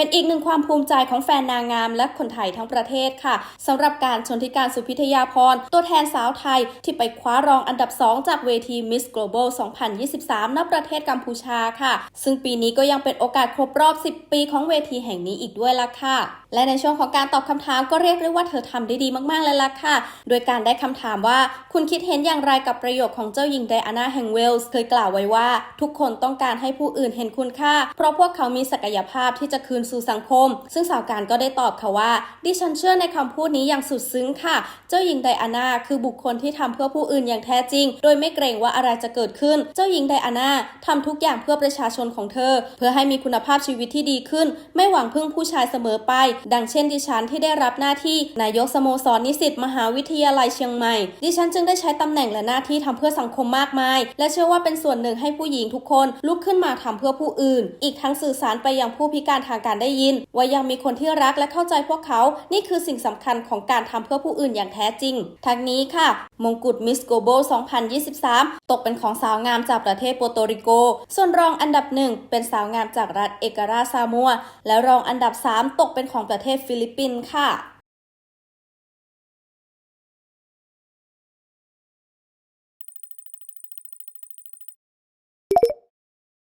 เป็นอีกหนึ่งความภูมิใจของแฟนนางงามและคนไทยทั้งประเทศค่ะสำหรับการชนทิการสุพิทยาพร ตัวแทนสาวไทยที่ไปคว้ารองอันดับ 2 จากเวที Miss Global 2023 ณ ประเทศกัมพูชาค่ะ ซึ่งปีนี้ก็ยังเป็นโอกาสครบรอบ 10 ปีของเวทีแห่งนี้อีกด้วยล่ะค่ะ และในช่วงของการตอบคำถามก็เรียกได้ว่าเธอทำได้ดีมากๆเลยล่ะค่ะ โดยการได้คำถามว่าคุณคิดเห็นอย่างไรกับประโยคของเจ้าหญิงไดอาน่าแห่งเวลส์เคยกล่าวไว้ว่า ทุกคนต้องการให้ผู้อื่นเห็นคุณค่า เพราะพวกเขามีศักยภาพที่จะคืนสู่สังคม ซึ่งสาวการก็ได้ตอบค่ะว่า ดิฉันเชื่อในคำพูดนี้อย่างสุดซึ้งค่ะ เจ้าหญิงไดอาน่าคือบุคคลที่ทำเพื่อผู้อื่นอย่างแท้จริง โดยไม่เกรงว่าอะไรจะเกิดขึ้น เจ้าหญิงไดอาน่าทำทุกอย่างเพื่อประชาชนของเธอ เพื่อให้มีคุณภาพชีวิตที่ดีขึ้น ไม่หวังพึ่งผู้ชายเสมอไป ดังเช่นดิฉันที่ได้รับหน้าที่นายกสโมสรนิสิตมหาวิทยาลัยเชียงใหม่ ดิฉันจึงได้ใช้ตำแหน่งและหน้าที่ทำเพื่อสังคมมากมาย และเชื่อว่าเป็นส่วนหนึ่งให้ผู้หญิงทุกคนลุกขึ้นมาทำเพื่อผู้อื่น อีกทั้งสื่อสารไปยังผู้พิการทางการได้ยิน ว่ายังมีคนที่รักและเข้าใจพวกเขา นี่คือสิ่งสำคัญของการทำเพื่อผู้อื่นอย่างแท้จริง ทั้งนี้ค่ะ มงกุฎมิสโกโบ2023 ตกเป็นของสาวงามจากประเทศโปโตริโก ส่วนรองอันดับหนึ่งเป็นสาวงามจากรัฐเอกราซามัว และรองอันดับ 3 ตกเป็นของประเทศฟิลิปปินส์ค่ะ